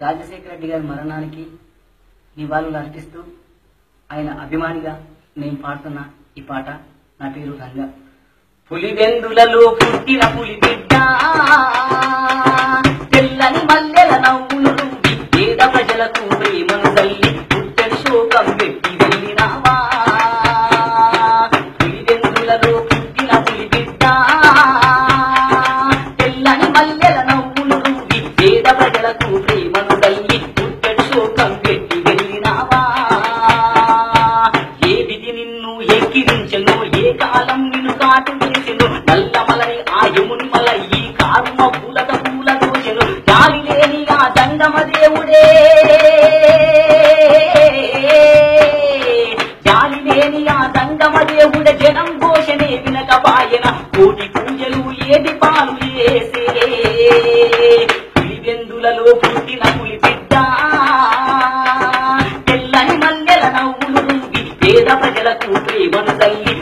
రాజశేఖర రెడ్డి గారి మరణానికి నివాళులు అర్పిస్తూ ఆయన అభిమానిగా నేను పాడుతున్న ఈ పాట నా పేరు గంగా. పులివెందులలో పుట్టిన పులి బిడ్డ నల్లమలని ఆ యముని మల ఈ కారుమ పూలక పూల దోచెను గాలి లేని ఆ దండమ దేవుడే. జాలి లేని ఆ దండమ దేవుడ. జనం ఘోషనే వినక పాయన కోటి పూజలు ఏది పాలు చేసే. పులివెందులలో పుట్టిన పులి బిడ్డ. తెల్లని మల్లెల నవ్వులు పేద ప్రజలకు ప్రేమను తల్లి.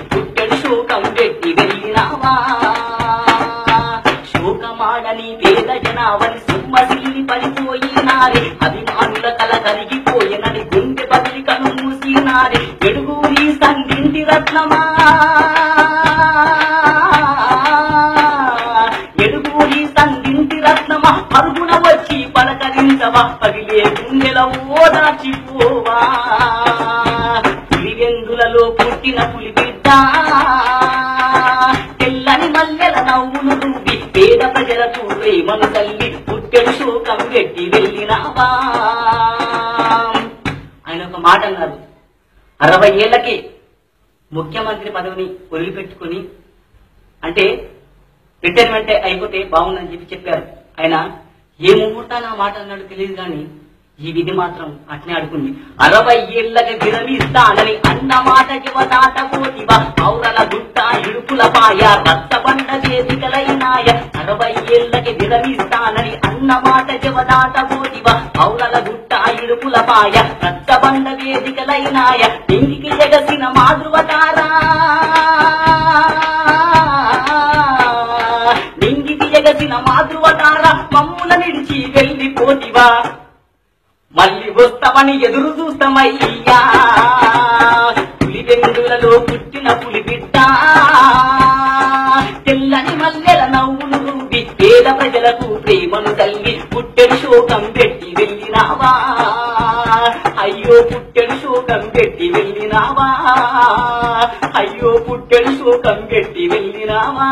పేద జనావని సుమ్మసిల్లి పడిపోయినారే. అభిమానుల కల కరిగిపోయినని గుండె పగిలి కను మూసినారే ఎడుగూరి సంధింటి రత్నమా? ఎడుగూరి సంధింటి రత్నమా? పరుగున వచ్చి పలకరించవా? పగిలే గుండెల ఓదాచిపోవా పులివెందులలో పుట్టిన పులి పెట్టి వెళ్ళినావా? ఆయన ఒక మాట అన్నారు. అరవై ఏళ్ళకి ముఖ్యమంత్రి పదవిని వదిలిపెట్టుకుని అంటే రిటైర్మెంట్ అయిపోతే బాగుందని చెప్పి చెప్పారు. ఆయన ఏ ముహూర్తాన మాట అన్నాడు తెలియదు కానీ ఈ విధి మాత్రం అట్నే అడుగుంది అరవై ఏళ్ళకి విరమిస్తానని అన్న మాట దాటపోతివా పౌరల గుట్ట ఇడుపుల పాయ రచ్చబండ వేదికలైనాయ అరవై ఏళ్ళకి విరమిస్తా మాట దాటపోతివా పౌలల గుట్ట ఇరుపుల పాయ రచ్చబండ వేదికలైనాయ ఇంటికి ఎగసిన మాధృవతారా? నింగికి ఎగసిన మాతృవతార మమ్ముల నిడిచి వెళ్ళిపోతివా మళ్ళీ వస్తామని ఎదురు చూస్తామయ్యా. పేద ప్రజలకు ప్రేమను తల్లి పుట్టెడు శోకం పెట్టి వెళ్ళినావా? అయ్యో పుట్టెడు శోకం పెట్టి వెళ్ళినావా? అయ్యో పుట్టెడు శోకం పెట్టి వెళ్ళినావా?